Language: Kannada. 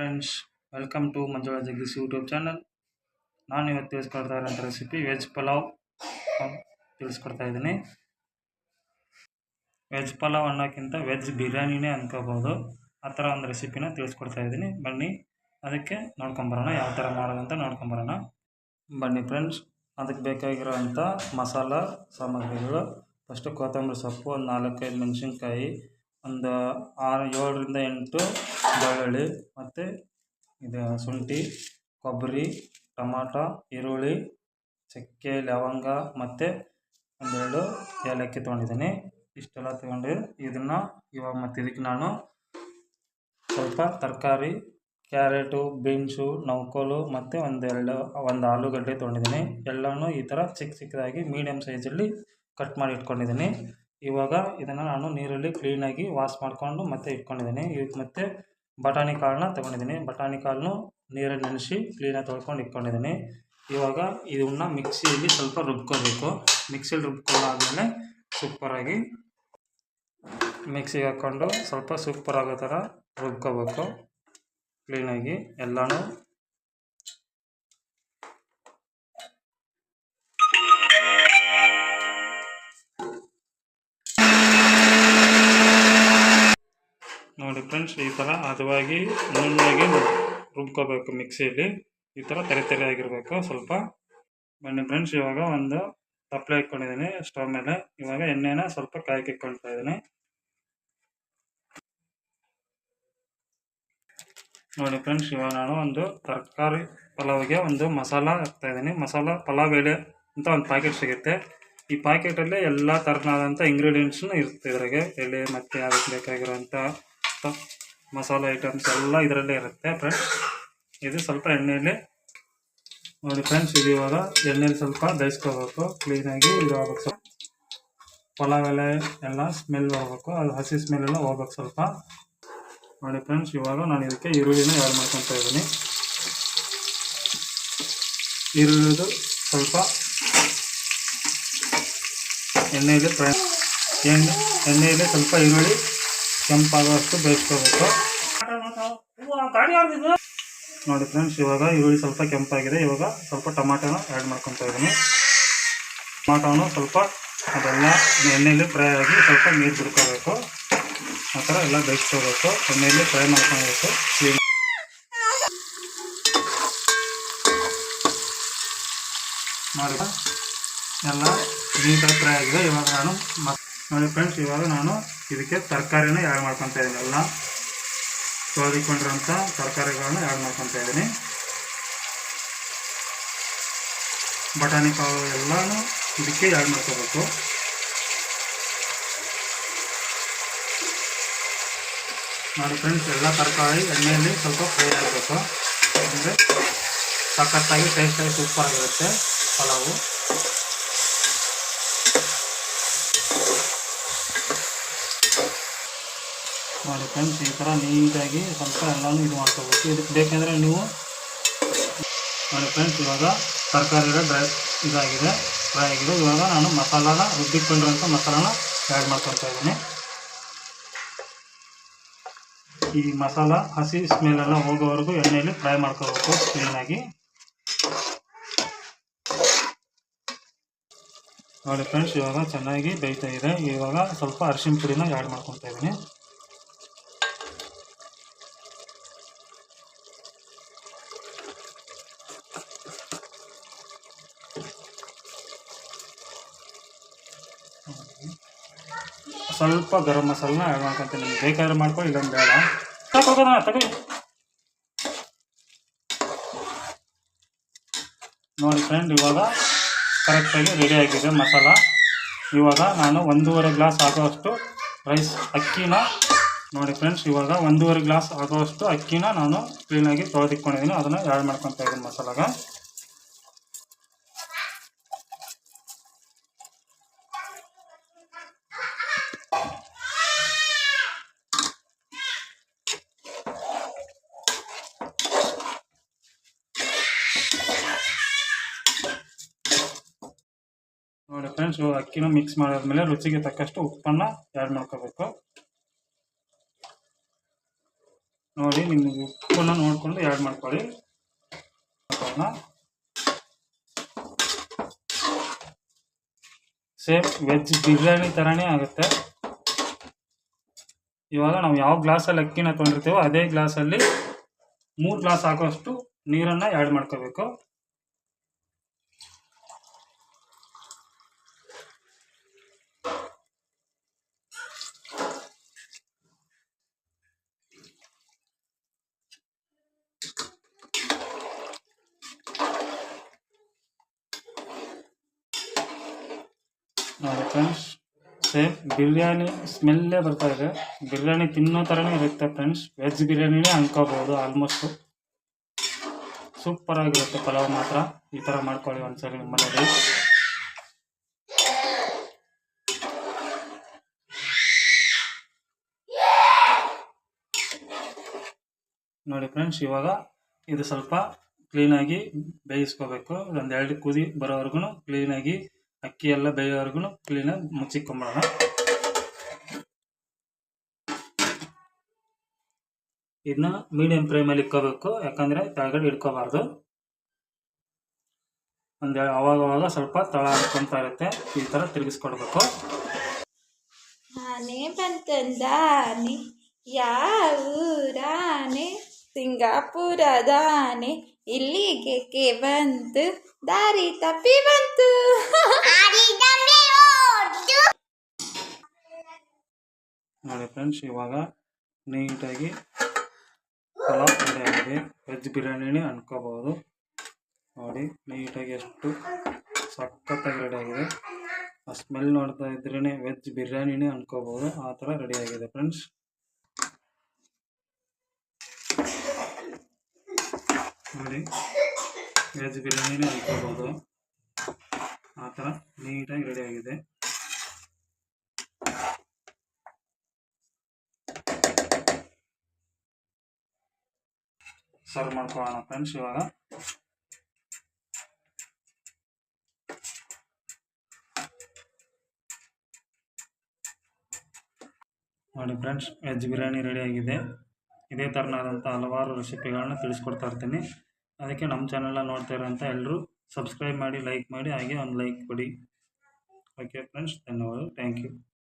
Friends welcome to Manjula Jagadish YouTube channel ನಾನು ಇವತ್ತು ತಿಳಿಸ್ಕೊಡ್ತಾ ಇರೋಂಥ ರೆಸಿಪಿ ವೆಜ್ ಪಲಾವ್ ತಿಳಿಸ್ಕೊಡ್ತಾ ಇದ್ದೀನಿ. ವೆಜ್ ಪಲಾವ್ ಅನ್ನೋಕ್ಕಿಂತ ವೆಜ್ ಬಿರಿಯಾನಿನೇ ಅಂದ್ಕೋಬೋದು ಆ ಥರ ಒಂದು ರೆಸಿಪಿನ ತಿಳಿಸ್ಕೊಡ್ತಾ ಇದ್ದೀನಿ. ಬನ್ನಿ, ಅದಕ್ಕೆ ನೋಡ್ಕೊಂಬರೋಣ, ಯಾವ ಥರ ಮಾಡೋದಂತ ನೋಡ್ಕೊಂಬರೋಣ. ಬನ್ನಿ ಫ್ರೆಂಡ್ಸ್ ಅದಕ್ಕೆ ಬೇಕಾಗಿರೋವಂಥ ಮಸಾಲ ಸಾಮಗ್ರಿಗಳು. ಫಸ್ಟು ಕೊತ್ತಂಬರಿ ಸೊಪ್ಪು ಒಂದು ನಾಲ್ಕೈದು ಮೆಣಸಿನ್ಕಾಯಿ ಒಂದು ಆರು, ಏಳರಿಂದ ಎಂಟು ಬೆಳ್ಳುಳ್ಳಿ ಮತ್ತು ಇದು ಶುಂಠಿ, ಕೊಬ್ಬರಿ, ಟೊಮಾಟೊ, ಈರುಳ್ಳಿ, ಚಕ್ಕೆ, ಲವಂಗ ಮತ್ತು ಒಂದೆರಡು ಏಲಕ್ಕಿ ತೊಗೊಂಡಿದ್ದೀನಿ. ಇಷ್ಟೆಲ್ಲ ತೊಗೊಂಡು ಇದನ್ನು ಇವಾಗ ಮತ್ತು ಇದಕ್ಕೆ ನಾನು ಸ್ವಲ್ಪ ತರಕಾರಿ, ಕ್ಯಾರೆಟು, ಬೀನ್ಸು ನೌಕೋಲು ಮತ್ತು ಒಂದೆರಡು, ಒಂದು ಆಲೂಗಡ್ಡೆ ತೊಗೊಂಡಿದ್ದೀನಿ. ಎಲ್ಲನೂ ಈ ಥರ ಚಿಕ್ಕ ಚಿಕ್ಕದಾಗಿ ಮೀಡಿಯಮ್ ಸೈಜಲ್ಲಿ ಕಟ್ ಮಾಡಿ ಇಟ್ಕೊಂಡಿದ್ದೀನಿ. ಇವಾಗ ಇದನ್ನು ನಾನು ನೀರಲ್ಲಿ ಕ್ಲೀನಾಗಿ ವಾಶ್ ಮಾಡಿಕೊಂಡು ಮತ್ತೆ ಇಟ್ಕೊಂಡಿದ್ದೀನಿ. ಈಗ ಮತ್ತೆ ಬಟಾಣಿ ಕಾಳನ್ನ ತೊಗೊಂಡಿದ್ದೀನಿ. ಬಟಾಣಿ ಕಾಳನ್ನು ನೀರಲ್ಲಿ ನೆನೆಸಿ ಕ್ಲೀನಾಗಿ ತೊಳ್ಕೊಂಡು ಇಟ್ಕೊಂಡಿದ್ದೀನಿ. ಇವಾಗ ಇದನ್ನ ಮಿಕ್ಸಿಯಲ್ಲಿ ಸ್ವಲ್ಪ ರುಬ್ಕೋಬೇಕು. ಮಿಕ್ಸಿಲಿ ರುಬ್ಕೊಂಡಾದಮೇಲೆ ಸೂಪರಾಗಿ ಮಿಕ್ಸಿಗೆ ಹಾಕ್ಕೊಂಡು ಸ್ವಲ್ಪ ಸೂಪರ್ ಆಗೋ ಥರ ರುಬ್ಕೋಬೇಕು. ಕ್ಲೀನಾಗಿ ಎಲ್ಲನೂ ನೋಡಿ ಫ್ರೆಂಡ್ಸ್, ಈ ತರ ಹದವಾಗಿ ನುಣ್ಣಗೆ ರುಬ್ಕೋಬೇಕು ಮಿಕ್ಸಿಯಲ್ಲಿ ಈ ತರ ತೆರೆ ತೆರೆ ಆಗಿರಬೇಕು ಸ್ವಲ್ಪ. ಬನ್ನಿ ಫ್ರೆಂಡ್ಸ್, ಇವಾಗ ಒಂದು ತಪ್ಪಲೆ ಇಟ್ಕೊಂಡಿದ್ದೀನಿ ಸ್ಟವ್ ಮೇಲೆ. ಇವಾಗ ಎಣ್ಣೆನ ಸ್ವಲ್ಪ ಕಾಯ್ಕೆ ಇಟ್ಕೊಳ್ತಾ ಇದ್ದೀನಿ. ನೋಡಿ ಫ್ರೆಂಡ್ಸ್, ಇವಾಗ ನಾನು ಒಂದು ತರಕಾರಿ ಪಲಾವ್ಗೆ ಒಂದು ಮಸಾಲ ಹಾಕ್ತಾ ಇದ್ದೀನಿ. ಮಸಾಲ, ಪಲಾವ್ ಎಲೆ ಅಂತ ಒಂದು ಪ್ಯಾಕೆಟ್ ಸಿಗುತ್ತೆ. ಈ ಪ್ಯಾಕೆಟಲ್ಲೇ ಎಲ್ಲ ಥರನಾದಂಥ ಇಂಗ್ರೀಡಿಯೆಂಟ್ಸ್ನು ಇರುತ್ತೆ ಇದ್ರಾಗೆ. ಎಲೆ, ಮತ್ತು ಅದಕ್ಕೆ ಬೇಕಾಗಿರೋಂಥ ಮಸಾಲೆ ಐಟಮ್ಸ್ ಎಲ್ಲ ಇದರಲ್ಲೇ ಇರುತ್ತೆ ಫ್ರೆಂಡ್ಸ್ ಇದು ಸ್ವಲ್ಪ ಎಣ್ಣೆಯಲ್ಲಿ ನೋಡಿ ಫ್ರೆಂಡ್ಸ್ ಇದು ಇವಾಗ ಎಣ್ಣೆಲಿ ಸ್ವಲ್ಪ ಬೇಯಿಸ್ಕೋಬೇಕು. ಕ್ಲೀನಾಗಿ ಇದು ಆಗ್ಬೇಕು ಸ್ವಲ್ಪ ಪಲಾವ್ ಎಲೆ ಎಲ್ಲ ಸ್ಮೆಲ್ ಹೋಗ್ಬೇಕು ಅದು ಹಸಿ ಸ್ಮೆಲ್ ಎಲ್ಲ ಹೋಗ್ಬೇಕು ಸ್ವಲ್ಪ. ನೋಡಿ ಫ್ರೆಂಡ್ಸ್ ಇವಾಗ ನಾನು ಇದಕ್ಕೆ ಈರುಳ್ಳಿನ ಯಾರು ಮಾಡ್ಕೊತಾ ಇದ್ದೀನಿ. ಈರುಳ್ಳಿದು ಸ್ವಲ್ಪ ಎಣ್ಣೆಯಲ್ಲಿ ಫ್ರೈ ಎಣ್ಣೆ ಎಣ್ಣೆಯಲ್ಲಿ ಸ್ವಲ್ಪ ಈರುಳ್ಳಿ ಕೆಂಪಾಗುವಷ್ಟು ಬೇಯಿಸ್ಕೋಬೇಕು. ನೋಡಿ ಫ್ರೆಂಡ್ಸ್, ಇವಾಗ ಈರುಳ್ಳಿ ಸ್ವಲ್ಪ ಕೆಂಪಾಗಿದೆ. ಇವಾಗ ಸ್ವಲ್ಪ ಟೊಮಾಟೋನ ಆ್ಯಡ್ ಮಾಡ್ಕೊತಾ ಇದ್ದೀನಿ. ಟೊಮಾಟೋನು ಸ್ವಲ್ಪ ಅದೆಲ್ಲ ಎಣ್ಣೆಯಲ್ಲಿ ಫ್ರೈ ಆಗಿ ಸ್ವಲ್ಪ ನೀರು ಬಿಡ್ಕೋಬೇಕು. ಆ ಥರ ಎಲ್ಲ ಬೇಯಿಸ್ಕೋಬೇಕು. ಎಣ್ಣೆಯಲ್ಲಿ ಫ್ರೈ ಮಾಡ್ಕೊಬೇಕು ಕ್ಲೀನ್ ನೋಡಿ ಎಲ್ಲ ನೀಟಾಗಿ ಫ್ರೈ ಆಗಿದೆ. ಇವಾಗ ನಾನು ನೋಡಿ ಫ್ರೆಂಡ್ಸ್, ಇವಾಗ ನಾನು ಇದಕ್ಕೆ ತರಕಾರಿನ ಯಾಡ್ ಮಾಡ್ಕೊತಾ ಇದ್ದೀನಿ. ಎಲ್ಲ ತೊಳೆದಿಕೊಂಡಿರೋಂಥ ತರಕಾರಿಗಳನ್ನ ಯಾಡ್ ಮಾಡ್ಕೊತಾ ಇದ್ದೀನಿ. ಬಟಾಣಿ ಕಾಳು ಎಲ್ಲನೂ ಇದಕ್ಕೆ ಆ್ಯಡ್ ಮಾಡ್ಕೋಬೇಕು. ನೋಡಿ ಫ್ರೆಂಡ್ಸ್ ಎಲ್ಲ ತರಕಾರಿ ಎಣ್ಣೆಯಲ್ಲಿ ಸ್ವಲ್ಪ ಫ್ರೈ ಆಗಬೇಕು. ಅಂದರೆ ಸಖತ್ತಾಗಿ ಟೇಸ್ಟಾಗಿ ಸೂಪರ್ ಆಗಿರುತ್ತೆ ಪಲಾವು. ನೋಡಿ ಫ್ರೆಂಡ್ಸ್, ಈ ಥರ ನೀಟಾಗಿ ಸ್ವಲ್ಪ ಎಲ್ಲನೂ ಇದು ಮಾಡ್ಕೋಬೇಕು. ಇದಕ್ಕೆ ಬೇಕೆಂದರೆ ನೀವು ನೋಡಿ ಫ್ರೆಂಡ್ಸ್, ಇವಾಗ ತರಕಾರಿ ಎಲ್ಲ ಡ್ರೈ ಇದಾಗಿದೆ ಫ್ರೈ ಆಗಿದೆ. ಇವಾಗ ನಾನು ಮಸಾಲಾನ ರುಬ್ಬಿಕೊಂಡಿರೋಂಥ ಮಸಾಲಾನ ಆ್ಯಡ್ ಮಾಡ್ಕೊತಾ ಇದ್ದೀನಿ. ಈ ಮಸಾಲ ಹಸಿ ಸ್ಮೆಲೆಲ್ಲ ಹೋಗೋವರೆಗೂ ಎಣ್ಣೆಯಲ್ಲಿ ಫ್ರೈ ಮಾಡ್ಕೋಬೇಕು ಕ್ಲೀನಾಗಿ ನೋಡಿ ಫ್ರೆಂಡ್ಸ್, ಇವಾಗ ಚೆನ್ನಾಗಿ ಬೇಯ್ತಾ ಇದೆ. ಇವಾಗ ಸ್ವಲ್ಪ ಅರಿಶಿನ ಪುಡಿನ ಆ್ಯಡ್ ಮಾಡ್ಕೊತಾ ಇದ್ದೀನಿ. ಸ್ವಲ್ಪ ಗರಂ ಮಸಾಲನ ಆ್ಯಡ್ ಮಾಡ್ಕೊತೀನಿ. ನಿಮ್ಗೆ ಬೇಕಾದ್ರೆ ಮಾಡ್ಕೊ ಇಲ್ಲೊಂದು ಬೇಡ. ತಗೋ ನೋಡಿ ಫ್ರೆಂಡ್ ಇವಾಗ ಕರೆಕ್ಟಾಗಿ ರೆಡಿ ಆಗಿದೆ ಮಸಾಲ. ಇವಾಗ ನಾನು ಒಂದೂವರೆ ಗ್ಲಾಸ್ ಆಗೋವಷ್ಟು ರೈಸ್ ಅಕ್ಕಿನ, ನೋಡಿ ಫ್ರೆಂಡ್ಸ್ ಇವಾಗ ಒಂದೂವರೆ ಗ್ಲಾಸ್ ಆಗೋವಷ್ಟು ಅಕ್ಕಿನ ನಾನು ಕ್ಲೀನಾಗಿ ತೊಳೆದಿಟ್ಕೊಂಡಿದ್ದೀನಿ. ಅದನ್ನು ಆ್ಯಡ್ ಮಾಡ್ಕೊತಾ ಇದ್ದೀನಿ ಮಸಾಲಾಗ. ಫ್ರೆಂಡ್ಸ್ ಅಕ್ಕಿನ ಮಿಕ್ಸ್ ಮಾಡಾದ್ಮೇಲೆ ರುಚಿಗೆ ತಕ್ಕಷ್ಟು ಉಪ್ಪನ್ನು ಆ್ಯಡ್ ಮಾಡ್ಕೋಬೇಕು. ನೋಡಿ, ನಿಮಗೆ ಉಪ್ಪನ್ನು ನೋಡಿಕೊಂಡು ಆ್ಯಡ್ ಮಾಡ್ಕೊಳ್ಳಿ. ಸೇಮ್ ವೆಜ್ ಬಿರಿಯಾನಿ ಥರನೇ ಆಗುತ್ತೆ. ಇವಾಗ ನಾವು ಯಾವ ಗ್ಲಾಸಲ್ಲಿ ಅಕ್ಕಿನ ತೊಗೊಂಡಿರ್ತೀವೋ ಅದೇ ಗ್ಲಾಸಲ್ಲಿ ಮೂರು ಗ್ಲಾಸ್ ಹಾಕೋಷ್ಟು ನೀರನ್ನು ಆ್ಯಡ್ ಮಾಡ್ಕೋಬೇಕು. ನೋಡಿ ಫ್ರೆಂಡ್ಸ್ ಸೇಮ್ ಬಿರಿಯಾನಿ ಸ್ಮೆಲ್ಲೇ ಬರ್ತಾ ಇದೆ. ಬಿರಿಯಾನಿ ತಿನ್ನೋ ಥರನೇ ಇರುತ್ತೆ ಫ್ರೆಂಡ್ಸ್ ವೆಜ್ ಬಿರಿಯಾನಿನೇ ಅನ್ಕೋಬೋದು ಆಲ್ಮೋಸ್ಟು ಸೂಪರ್ ಆಗಿರುತ್ತೆ ಪಲಾವ್ ಮಾತ್ರ. ಈ ಥರ ಮಾಡ್ಕೊಳ್ಳಿ ಒಂದ್ಸರಿ ನಿಮ್ಮ ಮನೇಲಿ ನೋಡಿ ಫ್ರೆಂಡ್ಸ್ ಇವಾಗ ಇದು ಸ್ವಲ್ಪ ಕ್ಲೀನಾಗಿ ಬೇಯಿಸ್ಕೋಬೇಕು. ಒಂದು ಎರಡು ಕುದಿ ಬರೋವರೆಗೂ ಕ್ಲೀನಾಗಿ ಅಕ್ಕಿ ಎಲ್ಲ ಬೇಯೋವರೆಗೂ ಕ್ಲೀನಾಗಿ ಮುಚ್ಚಿಕೊಂಬಿಡೋಣ ಇದನ್ನ ಮೀಡಿಯಂ ಫ್ಲೇಮಲ್ಲಿ ಇಕ್ಕೋಬೇಕು ಯಾಕಂದರೆ ಕೆಳಗಡೆ ಇಟ್ಕೋಬಾರ್ದು. ಒಂದು ಅವಾಗವಾಗ ಅವಾಗ ಸ್ವಲ್ಪ ತಳ ಅನ್ಕೊಂತ ಇರುತ್ತೆ, ಈ ಥರ ತಿರುಗಿಸ್ಕೊಡ್ಬೇಕು. ಆನೆ ಬಂತಂದಾನೆ ಯಾವೂರಾನೆ, ಸಿಂಗಾಪುರದಾನೆ ಇಲ್ಲಿಗೆ ಬಂತು. ದಾರಿ ತಪ್ಪಿ ಬಂತು. ನೋಡಿ ಫ್ರೆಂಡ್ಸ್ ಇವಾಗ ನೀಟಾಗಿ ಪಲಾವ್ ರೆಡಿ ಆಗಿದೆ. ವೆಜ್ ಬಿರಿಯಾನಿನೇ ಅನ್ಕೋಬಹುದು. ನೋಡಿ ನೀಟಾಗಿ ಎಷ್ಟು ಸಖತ್ತಾಗಿ ರೆಡಿ ಆಗಿದೆ. ಆ ಸ್ಮೆಲ್ ನೋಡ್ತಾ ಇದ್ರೇ ವೆಜ್ ಬಿರಿಯಾನಿನೇ ಅನ್ಕೋಬಹುದು. ಆ ಥರ ರೆಡಿ ಆಗಿದೆ ಫ್ರೆಂಡ್ಸ್. ನೋಡಿ. ವೆಜ್ ಬಿರಿಯಾನಿನೇ ಇಟ್ಕೋಬೋದು. ಆ ಥರ ನೀಟಾಗಿ ಆಗಿದೆ. ಸರ್ವ್ ಮಾಡ್ಕೊಳ್ಳೋಣ ಫ್ರೆಂಡ್ಸ್ ಇವಾಗ. ನೋಡಿ ಫ್ರೆಂಡ್ಸ್ ವೆಜ್ ಬಿರಿಯಾನಿ ರೆಡಿ ಆಗಿದೆ. ಇದೇ ಥರನಾದಂಥ ಹಲವಾರು ರೆಸಿಪಿಗಳನ್ನ ತಿಳಿಸ್ಕೊಡ್ತಾ ಇರ್ತೀನಿ. ಅದಕ್ಕೆ ನಮ್ಮ ಚಾನಲ್ನ ನೋಡ್ತಾ ಇರೋಂಥ ಎಲ್ಲರೂ ಸಬ್ಸ್ಕ್ರೈಬ್ ಮಾಡಿ ಲೈಕ್ ಮಾಡಿ, ಹಾಗೆ ಒಂದು ಲೈಕ್ ಕೊಡಿ. ಓಕೆ ಫ್ರೆಂಡ್ಸ್ ಧನ್ಯವಾದ ಥ್ಯಾಂಕ್ ಯು